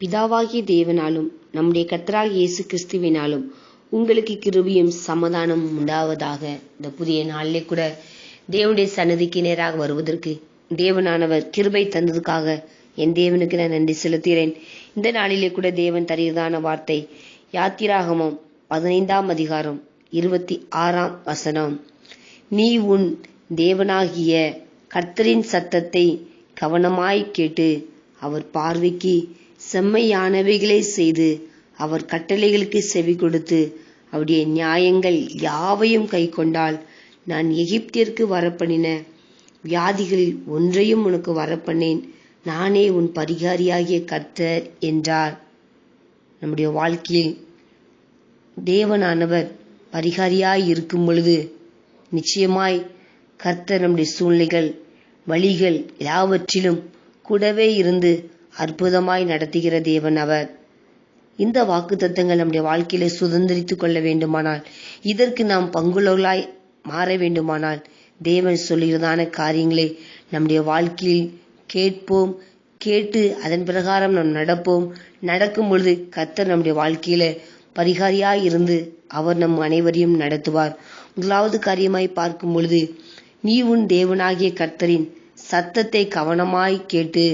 பிதாவாகிய தேவனாலும் நம்முடைய கத்தராக இயேசு கிறிஸ்துவினாலும் உங்களுக்கு கிருபியும் சமாதானமும் உண்டாவதாக. இந்த புதிய நாளிலே கூட தேவனுடைய சன்னதிக்கு நேராக வருவதற்கு தேவனானவர் கிருபை தந்ததுக்காக என் தேவனுக்கு நான் நன்றி செலுத்துகிறேன். இந்த நாளிலே கூட தேவன் தருகிறதான வார்த்தை யாத்திராகமம் பதினைந்தாம் அதிகாரம் இருபத்தி ஆறாம் வசனம். நீ உன் தேவனாகிய கர்த்தரின் சத்தத்தை கவனமாய் கேட்டு அவர் பார்வைக்கு செம்மையானவைகளை செய்து அவர் கட்டளைகளுக்கு செவி கொடுத்து அவருடைய நியாயங்கள் யாவையும் கை கொண்டால் நான் எகிப்திற்கு வரப்பண்ணின வியாதிகளில் ஒன்றையும் உனக்கு வரப்பண்ணேன். நானே உன் பரிகாரியாகிய கர்த்தர் என்றார். நம்முடைய வாழ்க்கையில் தேவனானவர் பரிகாரியாய் இருக்கும் பொழுது நிச்சயமாய் கர்த்தர் நம்முடைய சூழ்நிலைகள் வழிகள் எல்லாவற்றிலும் கூடவே இருந்து அற்புதமாய் நடத்துகிற தேவன் அவர். இந்த வாக்கு தத்தங்கள் நம்முடைய வாழ்க்கையில சுதந்திரித்துக் கொள்ள வேண்டுமானால் இதற்கு நாம் பங்குள்ளவர்களாய் மாற வேண்டுமானால் தேவன் சொல்லுகிறதான காரியங்களை நம்முடைய வாழ்க்கையில் கேட்போம் கேட்டு அதன் பிரகாரம் நாம் நடப்போம். நடக்கும் பொழுது கர்த்தர் நம்முடைய வாழ்க்கையில பரிகாரியாய் இருந்து அவர் நம் அனைவரையும் நடத்துவார். முதலாவது காரியமாய் பார்க்கும் பொழுது நீ உன் தேவனாகிய கர்த்தரின் சத்தத்தை கவனமாய் கேட்டு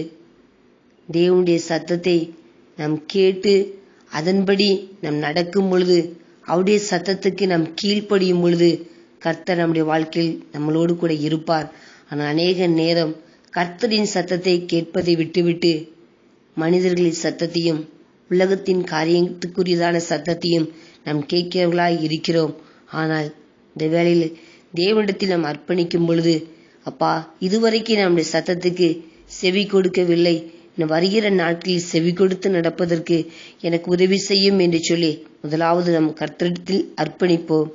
தேவனுடைய சத்தத்தை நாம் கேட்டு அதன்படி நாம் நடக்கும் பொழுது அவருடைய சத்தத்துக்கு நாம் கீழ்ப்படியும் பொழுது கர்த்தர் நம்முடைய வாழ்க்கையில் நம்மளோடு கூட இருப்பார். ஆனால் அநேக நேரம் கர்த்தரின் சத்தத்தை கேட்பதை விட்டுவிட்டு மனிதர்களின் சத்தத்தையும் உலகத்தின் காரியத்துக்குரியதான சத்தத்தையும் நாம் கேட்கிறவர்களாய் இருக்கிறோம். ஆனால் இந்த வேளையில் தேவனிடத்தில் நாம் அர்ப்பணிக்கும் பொழுது அப்பா இதுவரைக்கும் நம்முடைய சத்தத்துக்கு செவி கொடுக்கவில்லை. வருகிற நாட்களில் செவி கொடுத்து நடப்பதற்கு எனக்கு உதவி செய்யும் என்று சொல்லி முதலாவது நம் கர்த்தரிடத்தில் அர்ப்பணிப்போம்.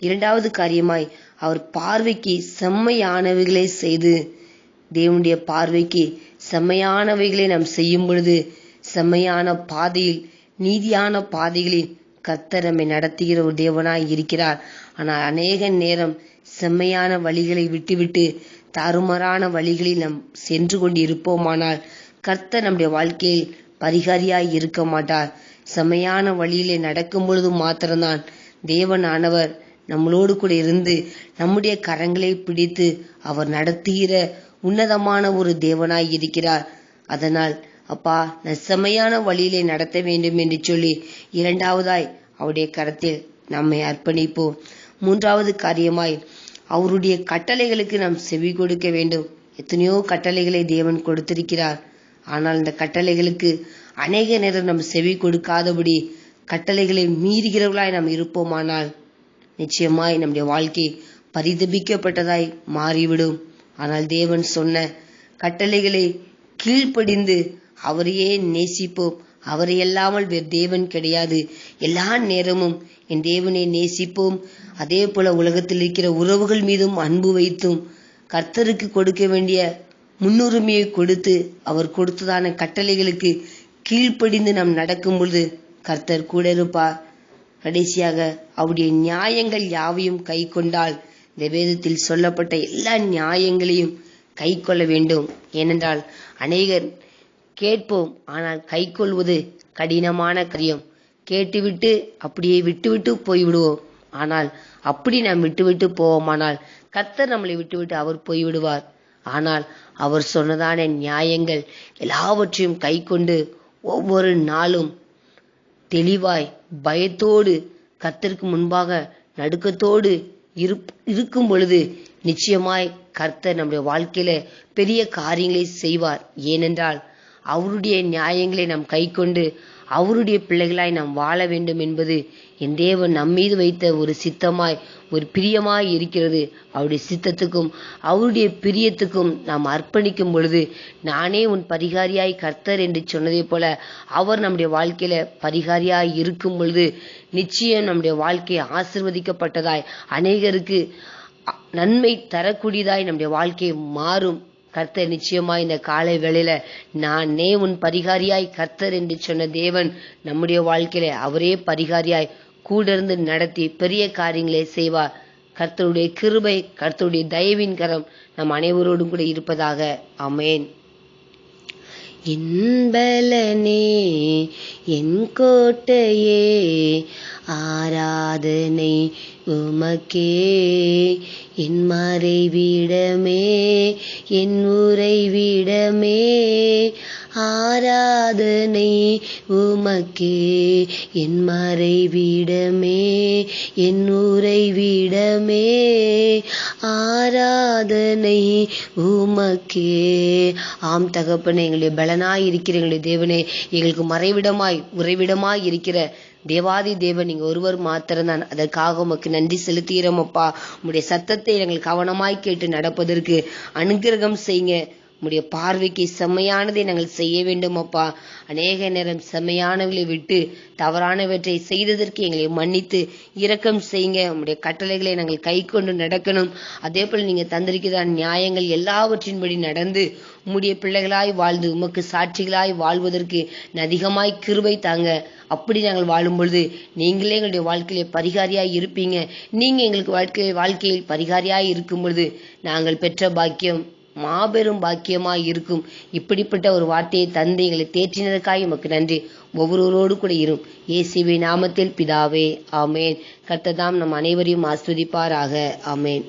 இரண்டாவது காரியமாய் அவர் பார்வைக்கு செம்மையானவைகளை செய்து தேவனுடைய பார்வைக்கு செம்மையானவைகளை நாம் செய்யும் பொழுது செம்மையான பாதையில் நீதியான பாதைகளில் கர்த்தர் நம்மை நடத்துகிற ஒரு தேவனாய் இருக்கிறார். ஆனால் அநேக நேரம் செம்மையான வழிகளை விட்டுவிட்டு தாறுமாறான வழிகளில் நாம் சென்று கொண்டு இருப்போமானால் கர்த்தர் நம்முடைய வாழ்க்கையில் பரிகாரியாய் இருக்க மாட்டார். செமையான வழியிலே நடக்கும் பொழுது மாத்திரம்தான் தேவனானவர் நம்மளோடு கூட இருந்து நம்முடைய கரங்களை பிடித்து அவர் நடத்துகிற உன்னதமான ஒரு தேவனாய் இருக்கிறார். அதனால் அப்பா நான் செம்மையான வழியிலே நடத்த வேண்டும் என்று சொல்லி இரண்டாவதாய் அவருடைய கரத்தில் நம்மை அர்ப்பணிப்போம். மூன்றாவது காரியமாய் அவருடைய கட்டளைகளுக்கு நாம் செவி கொடுக்க வேண்டும். எத்தனையோ கட்டளைகளை தேவன் கொடுத்திருக்கிறார். ஆனால் இந்த கட்டளைகளுக்கு அநேக நேரம் நம் செவி கொடுக்காதபடி கட்டளைகளை மீறுகிறவர்களாய் நாம் இருப்போமானால் நிச்சயமாய் நம்முடைய வாழ்க்கை பரிதபிக்கப்பட்டதாய் மாறிவிடும். ஆனால் தேவன் சொன்ன கட்டளைகளை கீழ்ப்படிந்து அவரையே நேசிப்போம். அவரை அல்லாமல் வேறு தேவன் கிடையாது. எல்லா நேரமும் என் தேவனை நேசிப்போம். அதே போல உலகத்தில் இருக்கிற உறவுகள் மீதும் அன்பு வைத்தும் கர்த்தருக்கு கொடுக்க வேண்டிய முன்னுரிமையை கொடுத்து அவர் கொடுத்ததான கட்டளைகளுக்கு கீழ்ப்படிந்து நாம் நடக்கும் பொழுது கர்த்தர் கூட இருப்பார். கடைசியாக அவருடைய நியாயங்கள் யாவையும் கை கொண்டால் இந்த வேதத்தில் சொல்லப்பட்ட எல்லா நியாயங்களையும் கை கொள்ள வேண்டும். ஏனென்றால் அநேகர் கேட்போம் ஆனால் கை கொள்வது கடினமான காரியம். கேட்டுவிட்டு அப்படியே விட்டுவிட்டு போய்விடுவோம். ஆனால் அப்படி நாம் விட்டுவிட்டு போவோமானால் கர்த்தர் நம்மளை விட்டுவிட்டு அவர் போய்விடுவார். ஆனால் அவர் சொன்னதான நியாயங்கள் எல்லாவற்றையும் கை கொண்டு ஒவ்வொரு நாளும் தெளிவாய் பயத்தோடு கர்த்தருக்கு முன்பாக நடுக்கத்தோடு இருக்கும் பொழுது நிச்சயமாய் கர்த்தர் நம்முடைய வாழ்க்கையில பெரிய காரியங்களை செய்வார். ஏனென்றால் அவருடைய நியாயங்களை நாம் கை கொண்டு அவருடைய பிள்ளைகளாய் நாம் வாழ வேண்டும் என்பது என் தேவன் நம்மீது வைத்த ஒரு சித்தமாய் ஒரு பிரியமாய் இருக்கிறது. அவருடைய சித்தத்துக்கும் அவருடைய பிரியத்துக்கும் நாம் அர்ப்பணிக்கும் பொழுது நானே உன் பரிகாரியாய் கர்த்தர் என்று சொன்னதை போல அவர் நம்முடைய வாழ்க்கையில பரிகாரியாய் இருக்கும் பொழுது நிச்சயம் நம்முடைய வாழ்க்கை ஆசிர்வதிக்கப்பட்டதாய் அநேகருக்கு நன்மை தரக்கூடியதாய் நம்முடைய வாழ்க்கை மாறும். கர்த்தர் நிச்சயமாய் இந்த காலை வேளையில நானே உன் பரிகாரியாய் கர்த்தர் என்று சொன்ன தேவன் நம்முடைய வாழ்க்கையில அவரே பரிகாரியாய் கூட இருந்து நடத்தி பெரிய காரியங்களை செய்வார். கர்த்தருடைய கிருபை கர்த்தருடைய தயவின் கரம் நம் அனைவரோடும் கூட இருப்பதாக. அமேன் இன்பலனே என் கோட்டையே ஆராதனை உமக்கே. என் மறைவிடமே என் உறைவிடமே ஆராதனை உமக்கே. என் மறைவிடமே என் உறைவிடமே. ஆராதனை உமக்கே. ஆம் தகப்பனே எங்களுடைய பலனாய் இருக்கிற எங்களுடைய தேவனே எங்களுக்கு மறைவிடமாய் உறைவிடமாய் இருக்கிற தேவாதி தேவன் நீங்க ஒருவர் மாத்திரம்தான். அதற்காக உமக்கு நன்றி செலுத்துகிறோம் அப்பா. உங்களுடைய சத்தத்தை எங்கள் கவனமாய் கேட்டு நடப்பதற்கு அனுகிரகம் செய்யுங்க. உம்முடைய பார்வைக்கு செம்மையானதை நாங்கள் செய்ய வேண்டும் அப்பா. அநேக நேரம் செம்மையானவர்களை விட்டு தவறானவற்றை செய்ததற்கு எங்களை மன்னித்து இரக்கம் செய்யுங்க. உம்முடைய கட்டளைகளை நாங்கள் கை கொண்டு நடக்கணும். அதே போல நீங்க தந்திருக்கிற நியாயங்கள் எல்லாவற்றின்படி நடந்து உம்முடைய பிள்ளைகளாய் வாழ்ந்து உமக்கு சாட்சிகளாய் வாழ்வதற்கு அதிகமாய் கிருபை தாங்க. அப்படி நாங்கள் வாழும் பொழுது நீங்களே எங்களுடைய வாழ்க்கையில பரிகாரியாய் இருப்பீங்க. நீங்க எங்களுக்கு வாழ்க்கை வாழ்க்கையில் பரிகாரியாய் இருக்கும் பொழுது நாங்கள் பெற்ற பாக்கியம் மாபெரும் பாக்கியமாய் இருக்கும். இப்படிப்பட்ட ஒரு வார்த்தையை தந்தைகளை எங்களை தேற்றினதற்காக உமக்கு நன்றி. ஒவ்வொருவரோடு கூட இரும் இயேசுவின் நாமத்தில் பிதாவே ஆமேன். கர்த்ததாம் நம் அனைவரையும் ஆஸ்வதிப்பாராக. ஆமேன்.